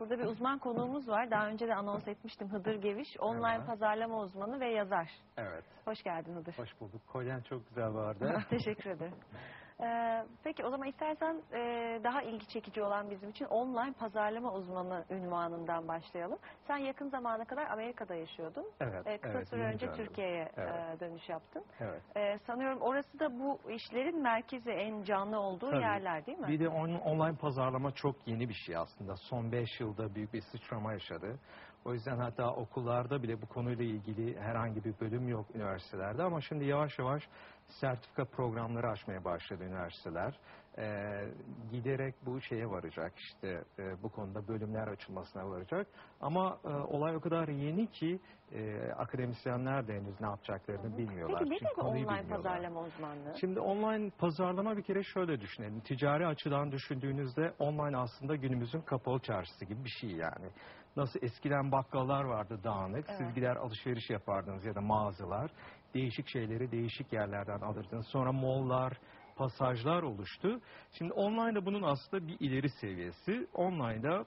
Burada bir uzman konuğumuz var. Daha önce de anons etmiştim Hıdır Geviş. Online Merhaba. pazarlama uzmanı ve yazar. Evet. Hoş geldin Hıdır. Hoş bulduk. Kolyen çok güzel vardı. Teşekkür ederim. Ee, peki o zaman istersen e, daha ilgi çekici olan bizim için online pazarlama uzmanı ünvanından başlayalım. Sen yakın zamana kadar Amerika'da yaşıyordun. Evet, Ee, kısa evet, süre önce. Türkiye'ye Evet. e, dönüş yaptın. evet. Ee, sanıyorum orası da bu işlerin merkezi en canlı olduğu Tabii. yerler değil mi? Bir de on- online pazarlama çok yeni bir şey aslında. Son 5 yılda büyük bir sıçrama yaşadı. O yüzden hatta okullarda bile bu konuyla ilgili herhangi bir bölüm yok üniversitelerde ama şimdi yavaş yavaş sertifika programları açmaya başladı üniversiteler. Ee, giderek bu şeye varacak işte e, bu konuda bölümler açılmasına varacak. Ama e, olay o kadar yeni ki e, akademisyenler de henüz ne yapacaklarını bilmiyorlar. Peki bu konuyu online pazarlama uzmanlığı? Şimdi online pazarlama bir kere şöyle düşünelim. Ticari açıdan düşündüğünüzde online aslında günümüzün kapalı çarşısı gibi bir şey yani. Nasıl eskiden bakkallar vardı dağınık. Evet. Siz gider alışveriş yapardınız ya da mağazalar. Değişik şeyleri değişik yerlerden alırdınız. Sonra mollar, pasajlar oluştu. Şimdi online'da bunun aslında bir ileri seviyesi. Online'da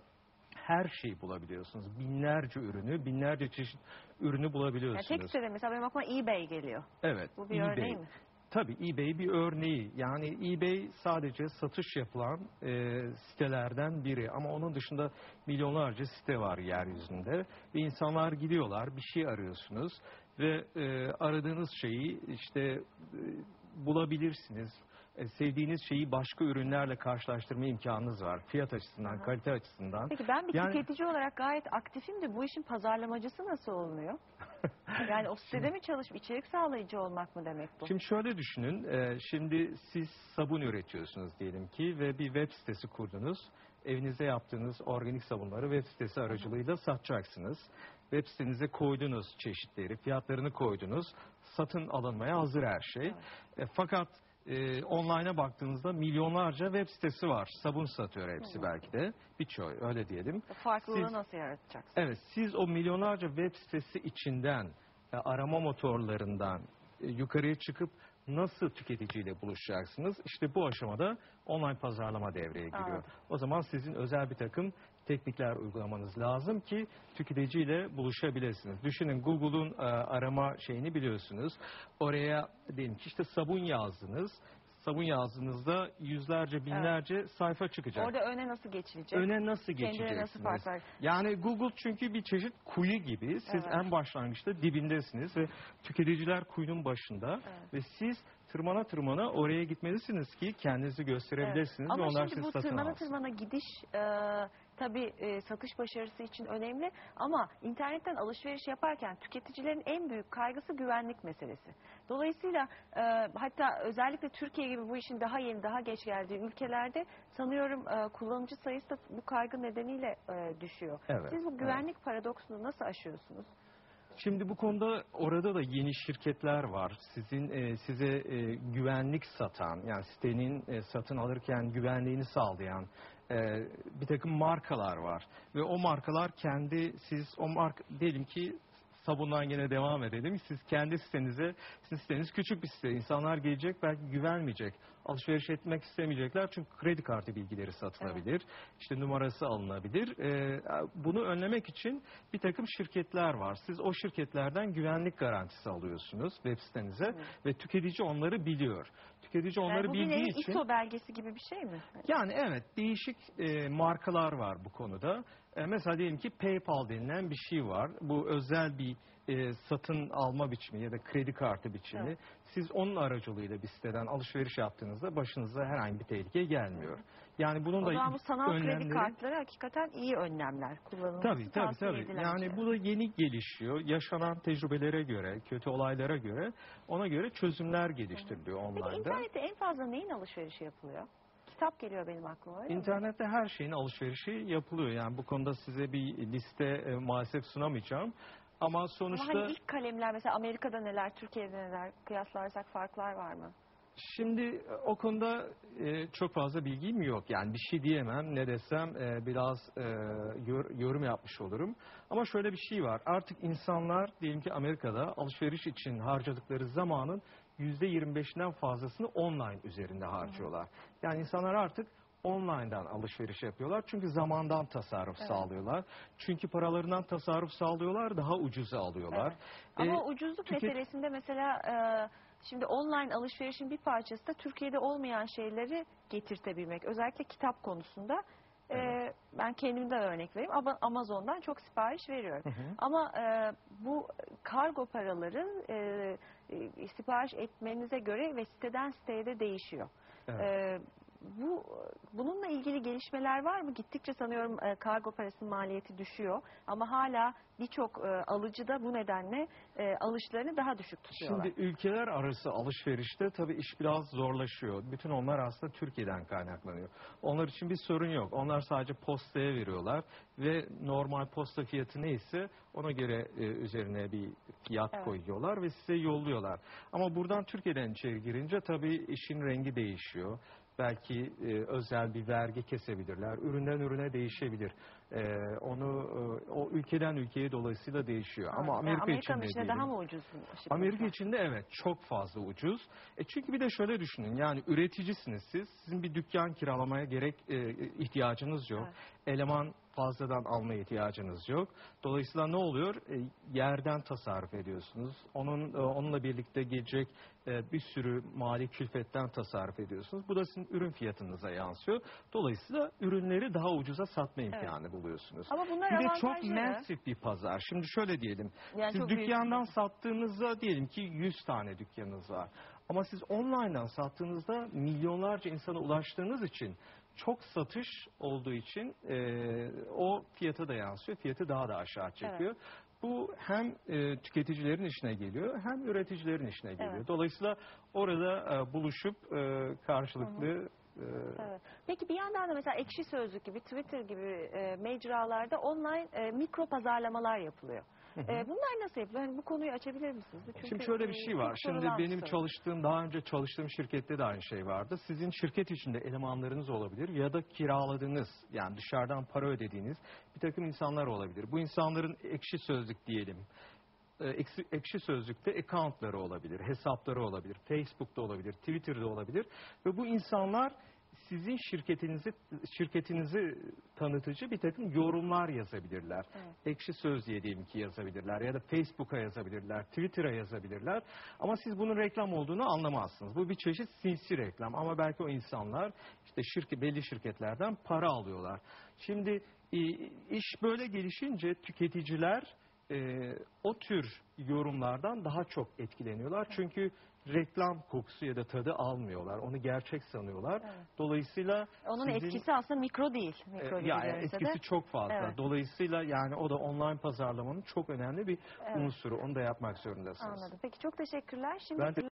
her şeyi bulabiliyorsunuz. Binlerce ürünü, binlerce çeşit ürünü Yani bulabiliyorsunuz. tek sitede mesela benim aklıma eBay geliyor. Evet. Bu bir eBay. örneği mi? Tabii eBay bir örneği. Yani eBay sadece satış yapılan e, sitelerden biri. Ama onun dışında milyonlarca site var yeryüzünde. Ve insanlar gidiyorlar, bir şey arıyorsunuz. Ve e, aradığınız şeyi işte e, bulabilirsiniz. E, sevdiğiniz şeyi başka ürünlerle karşılaştırma imkanınız var. Fiyat açısından, Aha. kalite açısından. Peki ben bir Yani- tüketici olarak gayet aktifim de bu işin pazarlamacısı nasıl olunuyor? Yani o sitede mi çalışıp içerik sağlayıcı olmak mı demek bu? Şimdi şöyle düşünün, e, şimdi siz sabun üretiyorsunuz diyelim ki ve bir web sitesi kurdunuz. Evinizde yaptığınız organik sabunları web sitesi aracılığıyla satacaksınız. Web sitenize koydunuz çeşitleri, fiyatlarını koydunuz. Satın alınmaya hazır her şey. E, fakat e, online'a baktığınızda milyonlarca web sitesi var. Sabun satıyor hepsi belki de. Birçoğu öyle diyelim. Farklılığı siz- nasıl yaratacaksın? Evet, siz o milyonlarca web sitesi içinden, e, arama motorlarından e, yukarıya çıkıp nasıl tüketiciyle buluşacaksınız? İşte bu aşamada online pazarlama devreye giriyor. Anladım. O zaman sizin özel bir takım teknikler uygulamanız lazım ki tüketiciyle buluşabilirsiniz. Düşünün Google'un e, arama şeyini biliyorsunuz. Oraya diyelim ki işte sabun yazdınız. Sabun yazdığınızda yüzlerce binlerce sayfa çıkacak. Orada öne nasıl geçilecek? Öne nasıl geçeceksiniz? nasıl? Yani Google çünkü bir çeşit kuyu gibi. Siz Evet. en başlangıçta dibindesiniz ve tüketiciler kuyunun başında Evet. ve siz tırmana tırmana oraya gitmelisiniz ki kendinizi gösterebilirsiniz Evet. ve Ama onlar şimdi sizi bu satın tırmana alsın. tırmana gidiş e, tabii e, satış başarısı için önemli ama internetten alışveriş yaparken tüketicilerin en büyük kaygısı güvenlik meselesi. Dolayısıyla e, hatta özellikle Türkiye gibi bu işin daha yeni daha geç geldiği ülkelerde sanıyorum e, kullanıcı sayısı da bu kaygı nedeniyle e, düşüyor. Evet, Siz bu evet. güvenlik paradoksunu nasıl aşıyorsunuz? Şimdi bu konuda orada da yeni şirketler var. Sizin e, size e, güvenlik satan, yani sitenin e, satın alırken güvenliğini sağlayan e, bir takım markalar var. Ve o markalar kendi siz o marka diyelim ki sabundan yine devam edelim. Siz kendi sitenize, sizin siteniz küçük bir site. İnsanlar gelecek belki güvenmeyecek. Alışveriş etmek istemeyecekler çünkü kredi kartı bilgileri satılabilir. İşte numarası alınabilir. Ee, bunu önlemek için bir takım şirketler var. Siz o şirketlerden güvenlik garantisi alıyorsunuz web sitenize Hı. ve tüketici onları biliyor. Tüketici onları yani bu bir bildiği için ISO belgesi gibi bir şey mi? yani evet değişik e, markalar var bu konuda. E, mesela diyelim ki PayPal denilen bir şey var. Bu özel bir e, satın alma biçimi ya da kredi kartı biçimi. Evet. Siz onun aracılığıyla bir siteden alışveriş yaptığınızda başınıza herhangi bir tehlike gelmiyor. Yani bunun O da zaman bu sanal kredi önlemleri- kartları hakikaten iyi önlemler kullanılması Tabii tabii tabii. Yani şey. bu da yeni gelişiyor. Yaşanan tecrübelere göre, kötü olaylara göre ona göre çözümler geliştiriliyor Peki online'da. internette en fazla neyin alışverişi yapılıyor? Kitap geliyor benim aklıma öyle mi? İnternette her şeyin alışverişi yapılıyor. Yani bu konuda size bir liste e, maalesef sunamayacağım. Ama Ama sonuçta hani ilk kalemler mesela Amerika'da neler, Türkiye'de neler kıyaslarsak farklar var mı? Şimdi e, o konuda e, çok fazla bilgim yok. Yani bir şey diyemem. Ne desem e, biraz e, yor- yorum yapmış olurum. Ama şöyle bir şey var. Artık insanlar diyelim ki Amerika'da alışveriş için harcadıkları zamanın %25'inden fazlasını online üzerinde harcıyorlar. Yani insanlar artık online'dan alışveriş yapıyorlar. Çünkü zamandan tasarruf Evet. sağlıyorlar. Çünkü paralarından tasarruf sağlıyorlar, daha ucuza alıyorlar. Ama Ee, ucuzluk tüket- meselesinde mesela e, şimdi online alışverişin bir parçası da Türkiye'de olmayan şeyleri getirtebilmek. Özellikle kitap konusunda. E, Evet. ben kendimden örnek vereyim. Ama Amazon'dan çok sipariş veriyorum. Hı hı. Ama e, bu kargo paraları e, e, sipariş etmenize göre ve siteden siteye de değişiyor. Evet. E, bu bununla ilgili gelişmeler var mı? Gittikçe sanıyorum e, kargo parasının maliyeti düşüyor ama hala birçok e, alıcı da bu nedenle e, alışlarını daha düşük tutuyorlar. Şimdi ülkeler arası alışverişte tabii iş biraz zorlaşıyor. Bütün onlar aslında Türkiye'den kaynaklanıyor. Onlar için bir sorun yok. Onlar sadece postaya veriyorlar ve normal posta fiyatı neyse ona göre e, üzerine bir fiyat Evet. koyuyorlar ve size yolluyorlar. Ama buradan Türkiye'den içeri girince tabii işin rengi değişiyor. Belki e, özel bir vergi kesebilirler. Üründen ürüne değişebilir. E, onu e, o ülkeden ülkeye dolayısıyla değişiyor. Ama Yani Amerika için de içinde diyelim. daha mı ucuz? shipping Amerika fiyatı? için de evet çok fazla ucuz. E çünkü bir de şöyle düşünün yani üreticisiniz siz. Sizin bir dükkan kiralamaya gerek e, ihtiyacınız yok. Eleman fazladan almaya ihtiyacınız yok. Dolayısıyla ne oluyor? E, yerden tasarruf ediyorsunuz. Onun e, onunla birlikte gelecek e, bir sürü mali külfetten tasarruf ediyorsunuz. Bu da sizin ürün fiyatınıza yansıyor. Dolayısıyla ürünleri daha ucuza satma imkanı buluyorsunuz. Ama bunlar Bir de çok avantajları. massive bir pazar. Şimdi şöyle diyelim. Yani Siz çok büyük- dükkandan sattığınızda diyelim ki 100 tane dükkanınız var. Ama siz online'dan sattığınızda milyonlarca insana ulaştığınız için çok satış olduğu için e, o fiyata da yansıyor. Fiyatı daha da aşağı çekiyor. Bu hem e, tüketicilerin işine geliyor hem üreticilerin işine geliyor. Evet. Dolayısıyla orada e, buluşup e, karşılıklı e, Evet. Peki bir yandan da mesela Ekşi Sözlük gibi, Twitter gibi e, mecralarda online e, mikro pazarlamalar yapılıyor. hı. E, bunlar nasıl yapılıyor? Hani bu konuyu açabilir misiniz? Çünkü, Şimdi şöyle bir e, şey var. Şimdi benim soru. çalıştığım, daha önce çalıştığım şirkette de aynı şey vardı. Sizin şirket içinde elemanlarınız olabilir ya da kiraladığınız, yani dışarıdan para ödediğiniz bir takım insanlar olabilir. Bu insanların ekşi sözlük diyelim. E, Ekşi, ekşi sözlükte accountları olabilir, hesapları olabilir, Facebook'ta olabilir, Twitter'da olabilir ve bu insanlar sizin şirketinizi şirketinizi tanıtıcı bir takım yorumlar yazabilirler. Evet. Ekşi Sözlüğe diyelim ki yazabilirler ya da Facebook'a yazabilirler, Twitter'a yazabilirler. Ama siz bunun reklam olduğunu anlamazsınız. Bu bir çeşit sinsi reklam ama belki o insanlar işte şirket belli şirketlerden para alıyorlar. Şimdi iş böyle gelişince tüketiciler e, o tür yorumlardan daha çok etkileniyorlar. Çünkü reklam kokusu ya da tadı almıyorlar. Onu gerçek sanıyorlar. Evet. Dolayısıyla Onun sizin- etkisi aslında mikro değil. e, Mikro gibi yani görünse de. etkisi çok fazla. Evet. Dolayısıyla yani o da online pazarlamanın çok önemli bir Evet. unsuru. Onu da yapmak zorundasınız. Anladım. Peki çok teşekkürler. Şimdi Ben de-